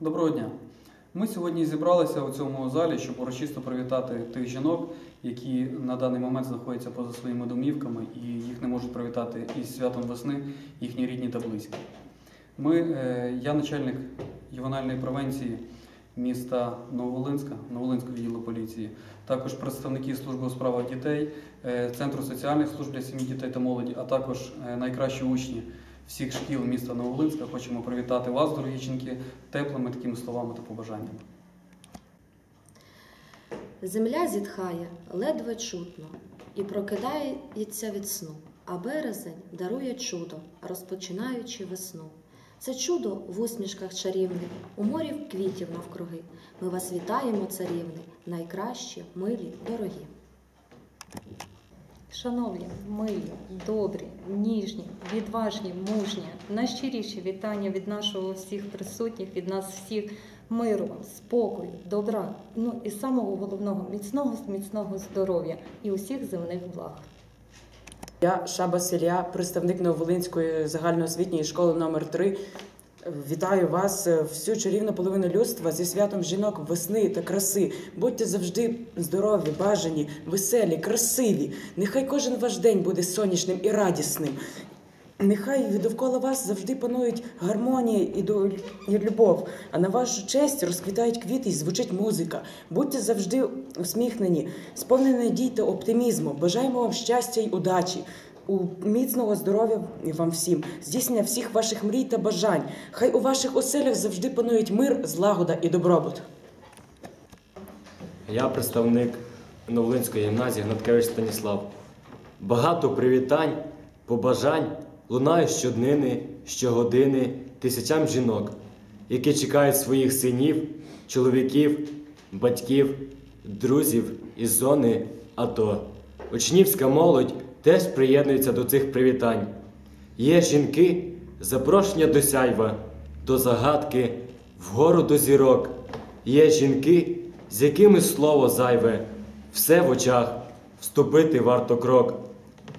Доброго дня. Ми сьогодні зібралися у цьому залі, щоб урочисто привітати тих жінок, які на даний момент знаходяться поза своїми домівками і їх не можуть привітати із святом весни їхні рідні та близькі. Ми, е, я начальник ювенальної превенції міста Нововолинська, Нововолинського відділу поліції, також представники служби у справах дітей, е, Центру соціальних служб для сім'ї, дітей та молоді, а також е, найкращі учні всіх шкіл міста Нововолинська. Хочемо привітати вас, дорогі жінки, теплими такими словами та побажаннями. Земля зітхає ледве чутно і прокидається від сну, а березень дарує чудо, розпочинаючи весну. Це чудо в усмішках чарівних, у морі квітів навкруги. Ми вас вітаємо, царівни, найкращі, милі, дорогі. Шановні, милі, добрі, ніжні, відважні, мужні, найщиріші вітання від нашого всіх присутніх, від нас всіх. Миру, спокою, добра, ну і самого головного міцного міцного здоров'я і усіх земних благ. Я Шаба Селя, представник Нововолинської загальноосвітньої школи номер 3 Вітаю вас, е, всю чарівну половину людства зі святом жінок весни та краси. Будьте завжди здорові, бажані, веселі, красиві. Нехай кожен ваш день буде сонячним і радісним. Нехай довкола вас завжди панують гармонія і, і любов, а на вашу честь розквітають квіти і звучить музика. Будьте завжди усміхнені, сповнені надій та оптимізму. Бажаємо вам щастя й удачі. У міцного здоров'я вам всім, здійснення всіх ваших мрій та бажань. Хай у ваших оселях завжди панують мир, злагода і добробут. Я представник Новолинської гімназії Гнаткевич Станіслав. Багато привітань, побажань лунає щоднини, щогодини тисячам жінок, які чекають своїх синів, чоловіків, батьків, друзів із зони АТО. Учнівська молодь теж приєднується до цих привітань. Є жінки, запрошення до сяйва, до загадки, вгору до зірок. Є жінки, з якими слово зайве, все в очах, вступити варто крок.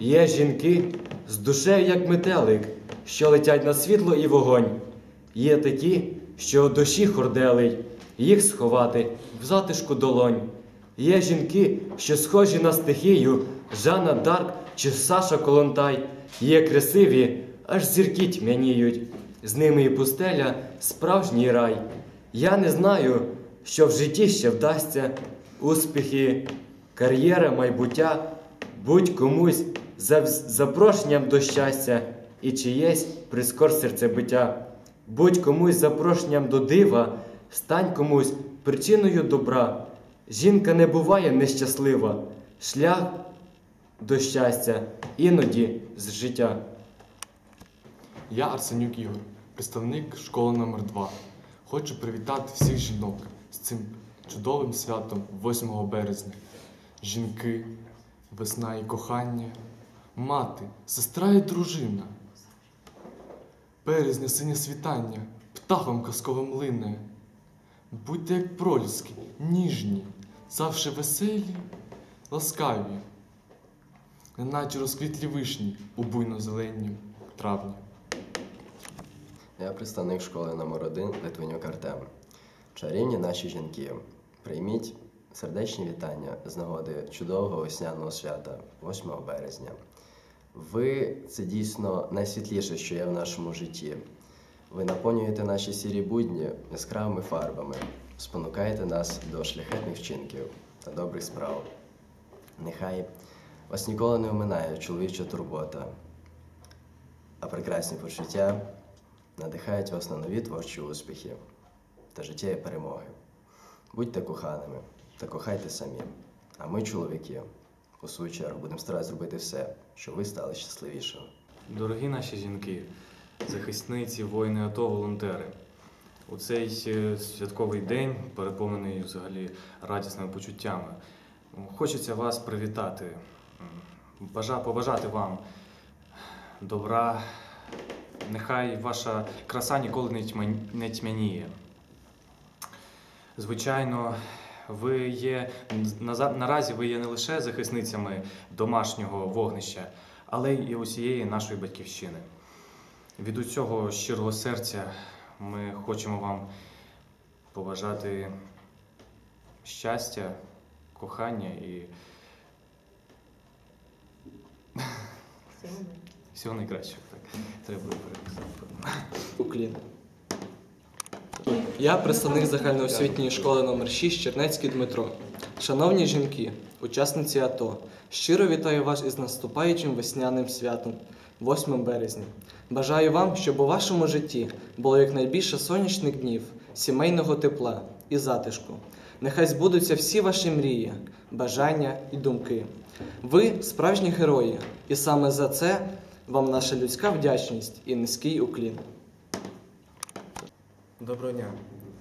Є жінки з душею, як метелик, що летять на світло і вогонь. Є такі, що у душі хорделий, їх сховати в затишку долонь. Є жінки, що схожі на стихію, Жанна Дарк чи Саша Колонтай. Є красиві, аж зірки тьмяніють. З ними і пустеля справжній рай. Я не знаю, що в житті ще вдасться успіхи, кар'єра, майбуття, будь комусь за запрошенням до щастя і чиєсь прискор серцебиття. Будь комусь запрошенням до дива, стань комусь причиною добра. Жінка не буває нещаслива, шлях до щастя іноді з життя. Я Арсенюк Ігор, представник школи номер 2 Хочу привітати всіх жінок з цим чудовим святом 8 березня. Жінки, весна і кохання, мати, сестра і дружина. Березня синє світання, птахом казковим лине. Будьте як проліски, ніжні, завше веселі, ласкаві, неначе розквітлі вишні у буйно-зеленнім травні. Я представник школи номер 1 Литвинюк Артем. Чарівні наші жінки. Прийміть сердечні вітання з нагоди чудового весняного свята 8 березня. Ви це дійсно найсвітліше, що є в нашому житті. Ви наповнюєте наші сірі будні яскравими фарбами, спонукаєте нас до шляхетних вчинків та добрих справ. Нехай вас ніколи не оминає чоловіча турбота, а прекрасні почуття надихають вас на нові творчі успіхи та життєві перемоги. Будьте коханими та кохайте самі. А ми, чоловіки, у свою чергу, будемо старатися зробити все, щоб ви стали щасливішими. Дорогі наші жінки, захисниці, воїни АТО, волонтери. У цей е, святковий день, переповнений взагалі радісними почуттями, хочеться вас привітати, побажати вам добра. Нехай ваша краса ніколи не тьмяніє. Звичайно, ви є наразі ви є не лише захисницями домашнього вогнища, але й усієї нашої батьківщини. Від усього щирого серця ми хочемо вам побажати щастя, кохання і всього найкращого. Так, треба переписати. Уклін. Я представник загальноосвітньої школи номер 6 Чернецький Дмитро. Шановні жінки, учасниці АТО, щиро вітаю вас із наступаючим весняним святом, 8 березня. Бажаю вам, щоб у вашому житті було якнайбільше сонячних днів, сімейного тепла і затишку. Нехай збудуться всі ваші мрії, бажання і думки. Ви справжні герої, і саме за це вам наша людська вдячність і низький уклін. Доброго дня.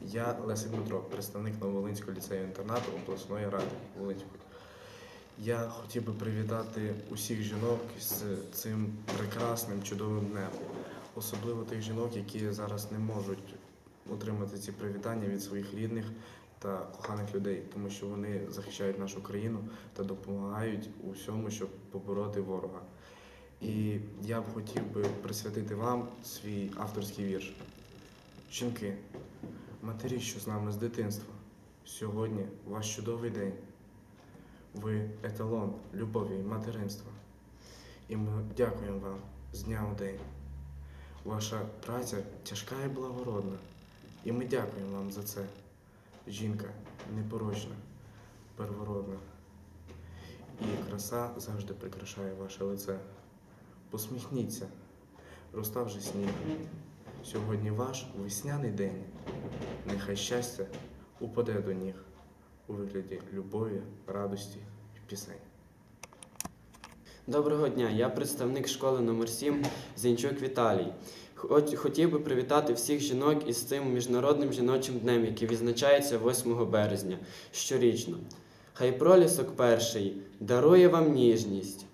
Я Лесик Дмитро, представник Нововолинського ліцею інтернату обласної ради Волинської. Я хотів би привітати усіх жінок з цим прекрасним чудовим днем, особливо тих жінок, які зараз не можуть отримати ці привітання від своїх рідних та коханих людей, тому що вони захищають нашу країну та допомагають у всьому, щоб побороти ворога. І я б хотів би присвятити вам свій авторський вірш. Жінки, матері, що з нами з дитинства, сьогодні ваш чудовий день. Ви еталон любові і материнства. І ми дякуємо вам з дня у день. Ваша праця тяжка і благородна. І ми дякуємо вам за це. Жінка непорочна, первородна. І краса завжди прикрашає ваше лице. Посміхніться, розтав вже сніг. Сьогодні ваш весняний день. Нехай щастя упаде до ніг у вигляді любові, радості і пісень. Доброго дня, я представник школи номер 7 Зінчук Віталій. Хотів би привітати всіх жінок із цим міжнародним жіночим днем, який відзначається 8 березня щорічно. Хай пролісок перший дарує вам ніжність,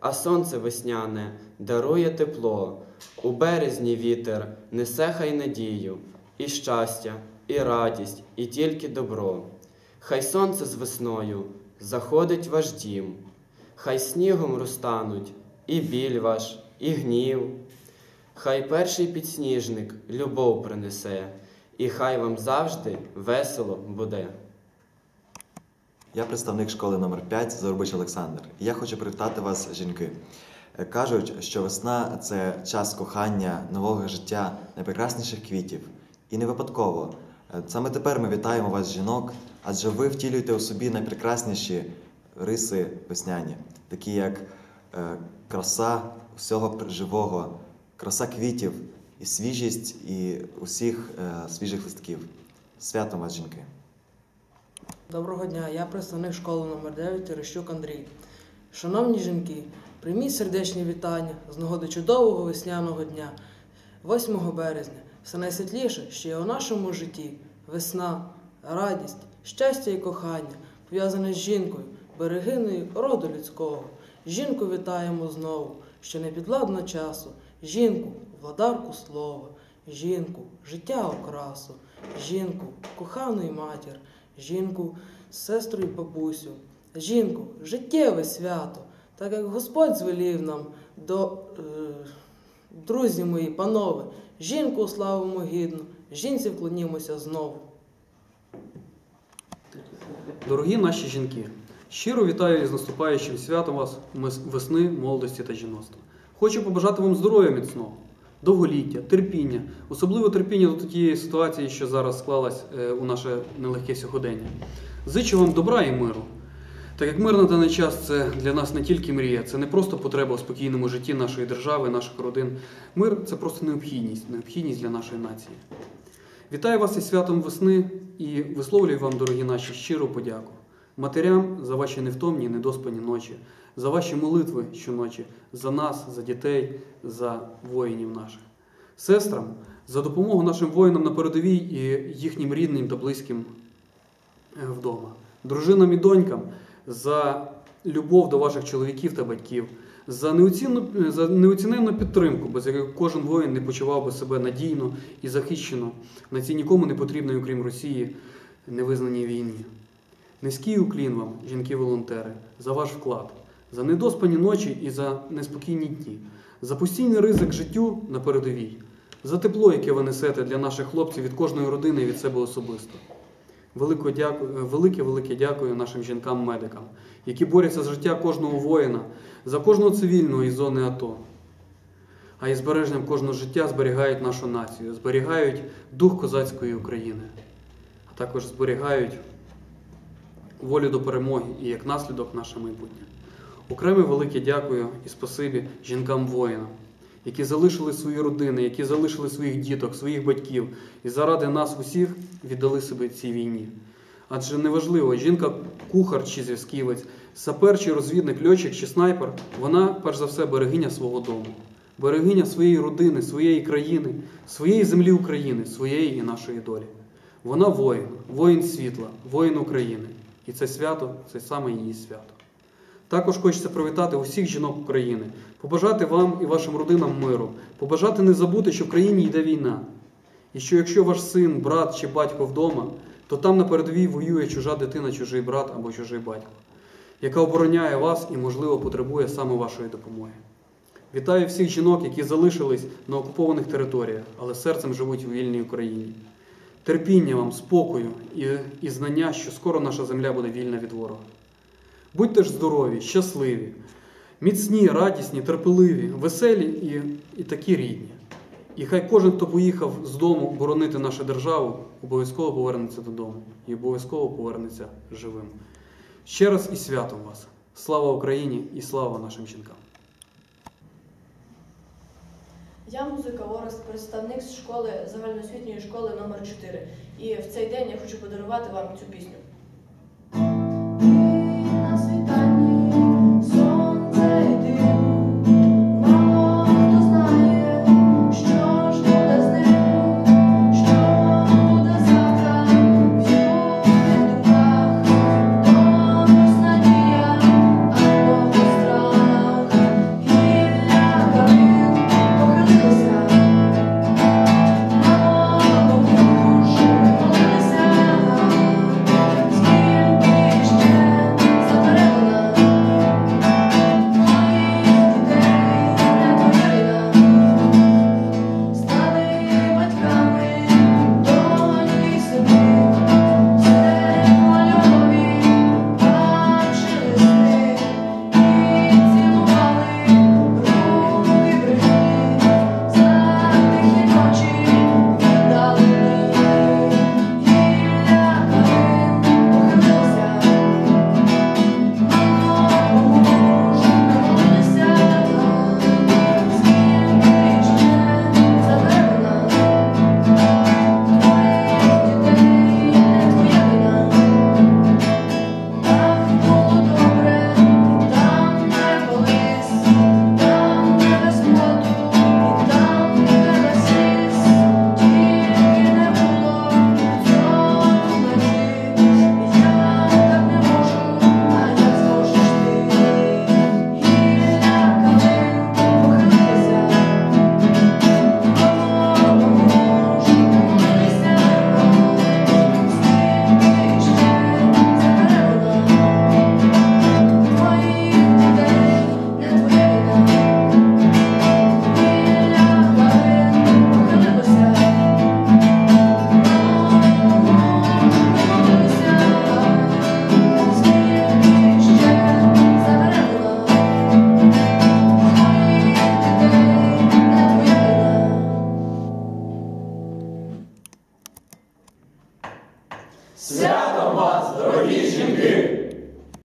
а сонце весняне дарує тепло. У березні вітер несе хай надію, і щастя, і радість, і тільки добро. Хай сонце з весною заходить ваш дім. Хай снігом розтануть і біль ваш, і гнів. Хай перший підсніжник любов принесе, і хай вам завжди весело буде. Я представник школи номер 5 Зарубич Олександр. Я хочу привітати вас, жінки. Кажуть, що весна це час кохання, нового життя, найпрекрасніших квітів. І не випадково. Саме тепер ми вітаємо вас, жінок, адже ви втілюєте у собі найпрекрасніші риси весняні, такі як е, краса всього живого, краса квітів і свіжість і усіх е, свіжих листків. Святом вас, жінки! Доброго дня, я представник школи номер 9 Терещук Андрій. Шановні жінки, прийміть сердечні вітання з нагоди чудового весняного дня, 8 березня. Все найсвітліше, що є у нашому житті весна, радість, щастя і кохання, пов'язане з жінкою, берегиною роду людського. Жінку вітаємо знову, що не підладно часу, жінку, владарку слова, жінку, життя окрасу, жінку, кохану й матір, жінку, сестру й бабусю, жінку, життєве свято, так як Господь звелів нам до е, друзі мої, панове, жінку славимо гідно, жінці вклонімося знову. Дорогі наші жінки, щиро вітаю із наступаючим святом вас весни, молодості та жіноцтва. Хочу побажати вам здоров'я міцного, довголіття, терпіння, особливо терпіння до тієї ситуації, що зараз склалась е, у наше нелегке сьогодення. Зичу вам добра і миру. Так як мир на даний час це для нас не тільки мрія, це не просто потреба у спокійному житті нашої держави, наших родин. Мир це просто необхідність, необхідність для нашої нації. Вітаю вас із святом весни і висловлюю вам, дорогі наші, щиру подяку. Матерям за ваші невтомні, недоспані ночі, за ваші молитви щоночі, за нас, за дітей, за воїнів наших. Сестрам за допомогу нашим воїнам на передовій і їхнім рідним та близьким е, вдома. Дружинам і донькам за любов до ваших чоловіків та батьків, за неоцінну, за неоціненну підтримку, без якої кожен воїн не почував би себе надійно і захищено на цій нікому не потрібної, окрім Росії, невизнаній війні. Низький уклін вам, жінки-волонтери, за ваш вклад, за недоспані ночі і за неспокійні дні, за постійний ризик життю на передовій, за тепло, яке ви несете для наших хлопців від кожної родини і від себе особисто. Велике дякую, велике, велике дякую нашим жінкам-медикам, які борються за життя кожного воїна, за кожного цивільного із зони АТО. А із збереженням кожного життя зберігають нашу націю, зберігають дух козацької України, а також зберігають волю до перемоги і як наслідок наше майбутнє. Окреме велике дякую і спасибі жінкам-воїнам, які залишили свої родини, які залишили своїх діток, своїх батьків і заради нас усіх віддали себе цій війні. Адже неважливо, жінка кухар чи зв'язківець, сапер чи розвідник, льотчик чи снайпер, вона перш за все берегиня свого дому, берегиня своєї родини, своєї країни, своєї землі України, своєї і нашої долі. Вона воїн, воїн світла, воїн України. І це свято це саме її свято. Також хочеться привітати усіх жінок України, побажати вам і вашим родинам миру, побажати не забути, що в країні йде війна. І що якщо ваш син, брат чи батько вдома, то там на передовій воює чужа дитина, чужий брат або чужий батько, яка обороняє вас і, можливо, потребує саме вашої допомоги. Вітаю всіх жінок, які залишились на окупованих територіях, але серцем живуть у вільній Україні. Терпіння вам, спокою і, і знання, що скоро наша земля буде вільна від ворога. Будьте ж здорові, щасливі, міцні, радісні, терпеливі, веселі і, і такі рідні. І хай кожен, хто поїхав з дому боронити нашу державу, обов'язково повернеться додому і обов'язково повернеться живим. Ще раз і святом вас! Слава Україні і слава нашим жінкам! Я музика Орест, представник з школи загальноосвітньої школи номер 4 І в цей день я хочу подарувати вам цю пісню.